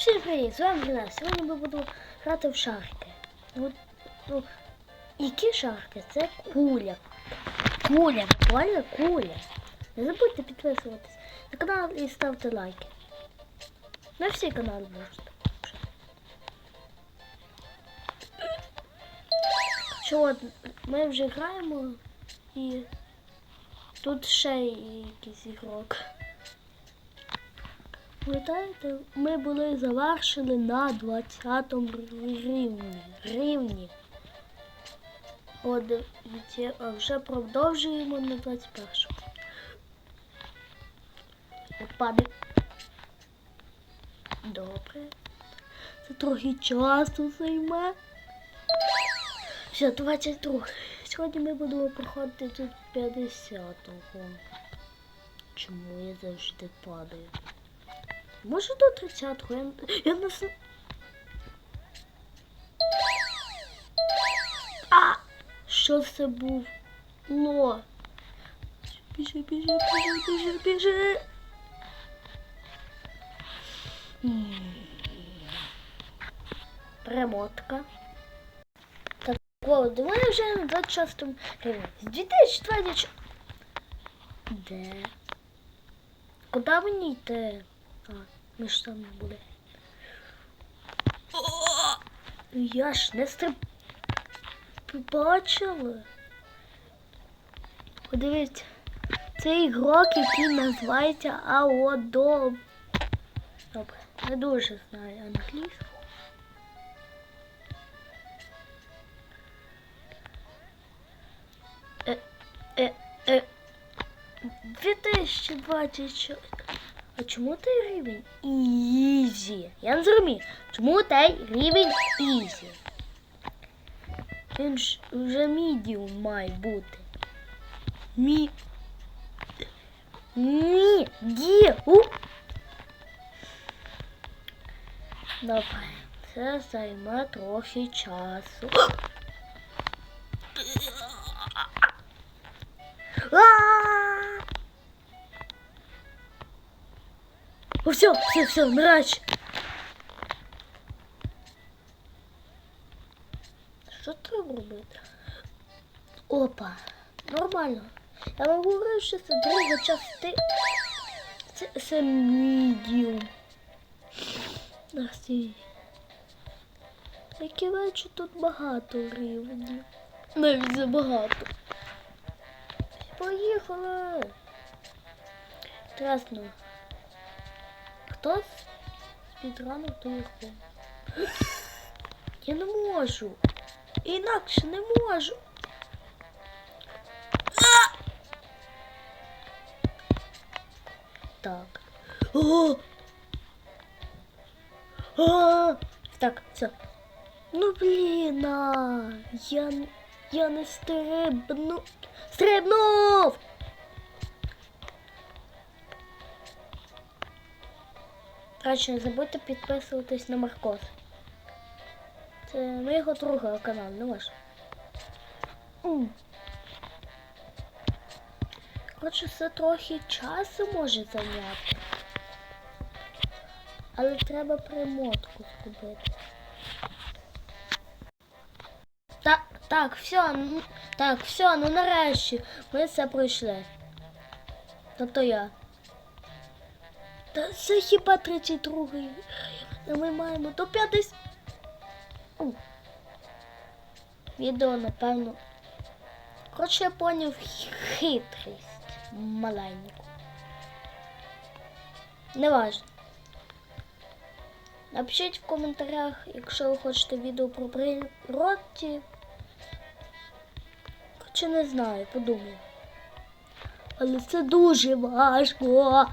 Всім привіт, з вами Грина. Сьогодні ми будемо грати в шарки. От, ну, які шарки? Це куля. Куля, поняли? Куля. Не забудьте підписуватись на канал і ставте лайки. На всі канали можете. Що ми вже граємо і тут ще якийсь ігрок. Пам'ятаєте, ми були завершили на 20 рівні. рівні. От а вже продовжуємо на 21. Паде. Добре. Це трохи часу займе. Все, 22. Сьогодні ми будемо проходити тут 50-го. Чому я завжди падаю? Може до 30-го? Я, я не А! Що це був? Ло. Біжи, біжи, біжи, біжи, біжи. Перемотка. Так, о, думаю, вже на 26 рівні. З 2024. Де? Куди мені йти? А, ми ж там не буде. Я ж не стриб... Бачила? Подивіться, це ігрок, який називається Аодоб. Добре, не дуже знаю англійську. Е, е, е. 2024. А чому той рівень Ізі? Я не зрозумів. Чому той рівень Ізі? Він ж вже мідіум має бути. Мі. Мі. Ді. У. Добре. Це займе трохи часу. Все, все, все, мрач. Що треба робити? Опа, нормально. Я вам говорю, що це друга частина. Це, це медіум. Насі. Які речі тут багато рівнів. Навіть забагато. Поїхали. Страшно. Хто спідранив ту ігру? Я не можу. Інакше не можу. Так. О! А! Так, все. Ну блін, а, я, я не стрибну. Стрибнув! Коротше, не забудьте підписуватись на Маркос. Це його другого канал, не ваш. Коротше, це трохи часу може зайняти. Але треба примотку зробити. Так, так, все, так, все, ну нарешті ми це пройшли. Тобто я. Та це хіба 32-й. А Ми маємо до 50. Відео, напевно. Коротше, я поняв хитрість маленьку. Неважно. Напишіть в коментарях, якщо ви хочете відео про природі. Хоча не знаю, подумаю. Але це дуже важко.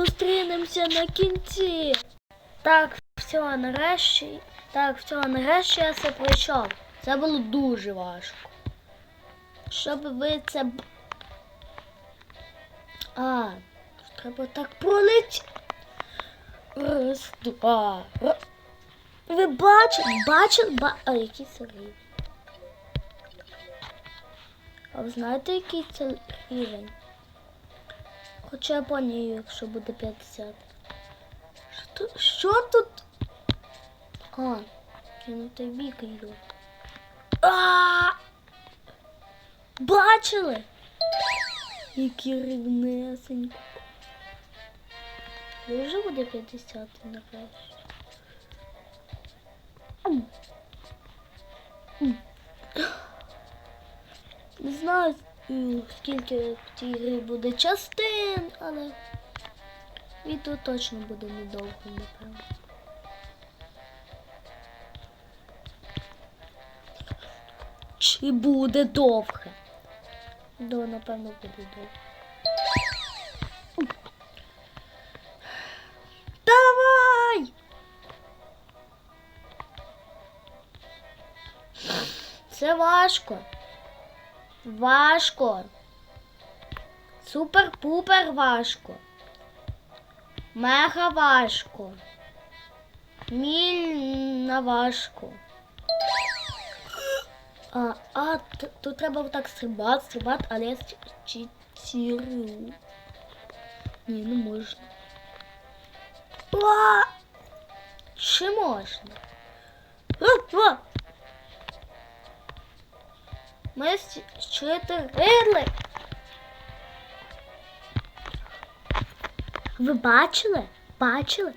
Зустрінемося на кінці. Так, все, нарешті. Так, все, нарешті я це пройшов. Це було дуже важко. Щоб ви це. А, треба так пролить. Раз, два. ра- Ви бачите, бачите, ба... А, який це рівень? А ви знаєте, який це рівень? Хоча я пам'ятаю, якщо буде 50. Що, що тут? А, той бік йду. А! Бачили? Які рівнесенько. Вже буде 50 нарешті. Ам. Не знаю, скільки в грі буде частин, але відео точно буде недовго, напевно. Чи буде довге? Да, напевно, буде довго. Давай! Це важко. Важко. Супер-пупер важко. Мега важко. Мільна важко. А, а тут треба отак стрибати, стрибати, але я чи цірю. Ні, не можна. А! Чи можна? А, а! Ми щитирили. Ви бачили? Бачили?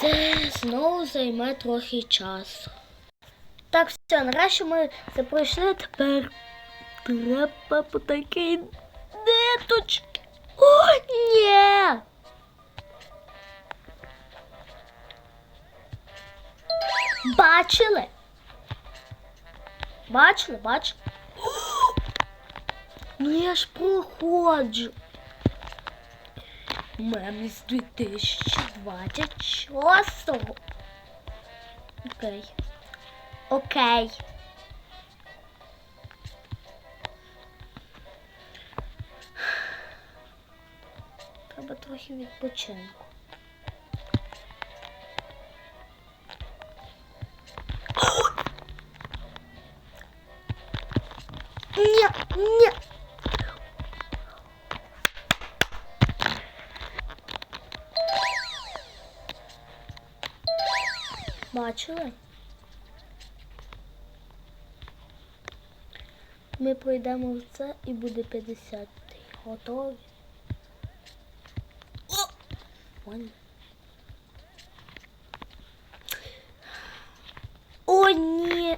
Це знову займе трохи часу. Так, все, нарешті ми це пройшли. Тепер треба по такій ниточці. О, ні! Бачили? Бачили, бачили? Ну я ж проходжу. Мемі з 2026. Окей. Окей. Треба трохи відпочинку. Ми пройдемо в це і буде 50. Готові? О! Вон. О, ні!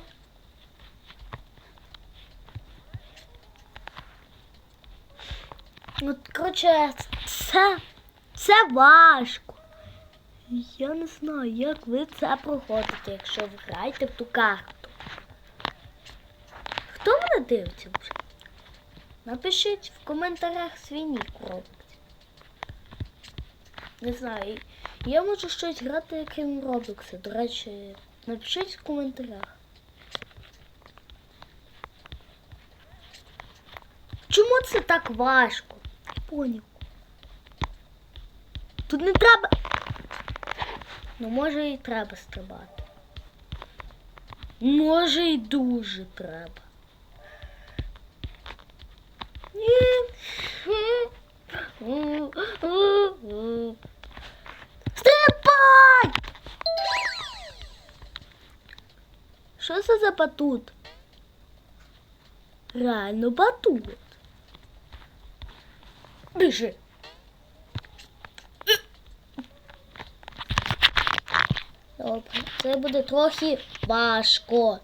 От, коротше, це, це важко. Я не знаю, як ви це проходите, якщо ви граєте в ту карту. Хто мене дивиться? Напишіть в коментарях свій нік робить. Не знаю, я можу щось грати крім Роблокса. До речі, напишіть в коментарях. Чому це так важко? Поняв. Тут не треба. Ну, може і треба стрибати. Може і дуже треба. Ні. Стрибай! Що це за батут? Реально батут. Біжи. Добре, це буде трохи важко.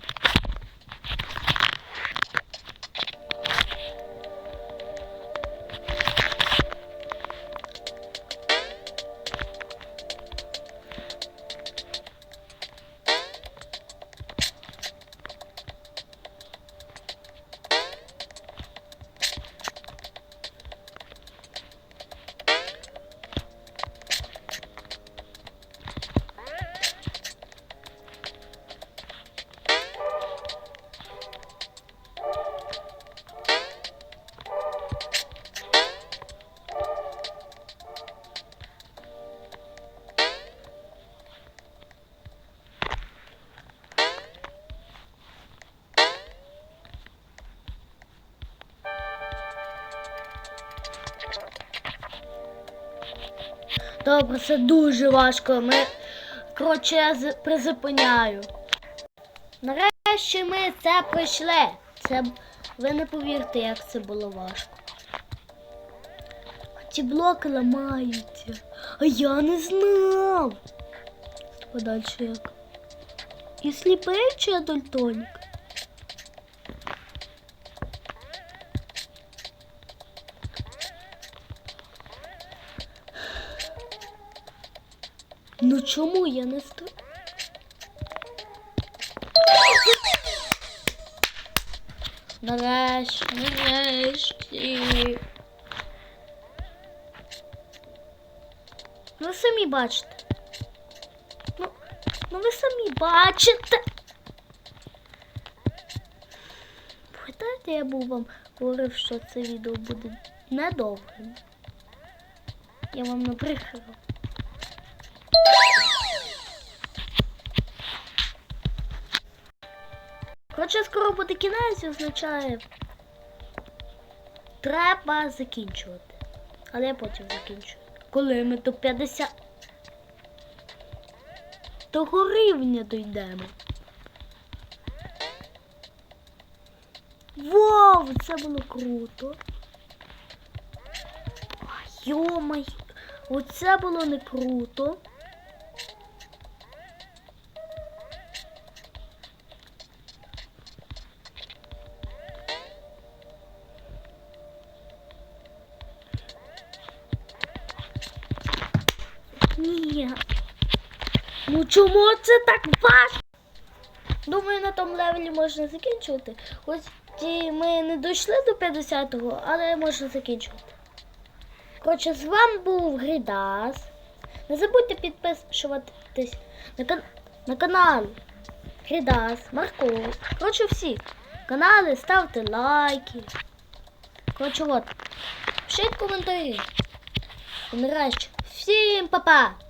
Добре, це дуже важко. Ми, коротше, я призупиняю. Нарешті ми це пройшли. Це ви не повірите, як це було важко. Ці блоки ламаються. А я не знав. Далі як? І сліпий чи я дальтонік? Чому я не сто? Нарешті, нарешті. Ну, ви самі бачите. Ну, ну ви самі бачите. Пам'ятаєте, я був вам говорив, що це відео буде недовгим. Я вам набрехав. Коротше, скоро буде кінець, означає. Треба закінчувати. Але я потім закінчу. Коли ми до 50 того рівня дійдемо. Вау, це було круто. Йомай, оце було не круто. Чому це так важко? Думаю, на тому левелі можна закінчувати. Хоч ми не дійшли до 50-го, але можна закінчувати. Коротше, з вами був Грідас. Не забудьте підписуватись на, кан- на канал Грідас, Марко. Коротше, всі канали, ставте лайки. Коротше, от. Пишіть коментарі. І. Всім па-па!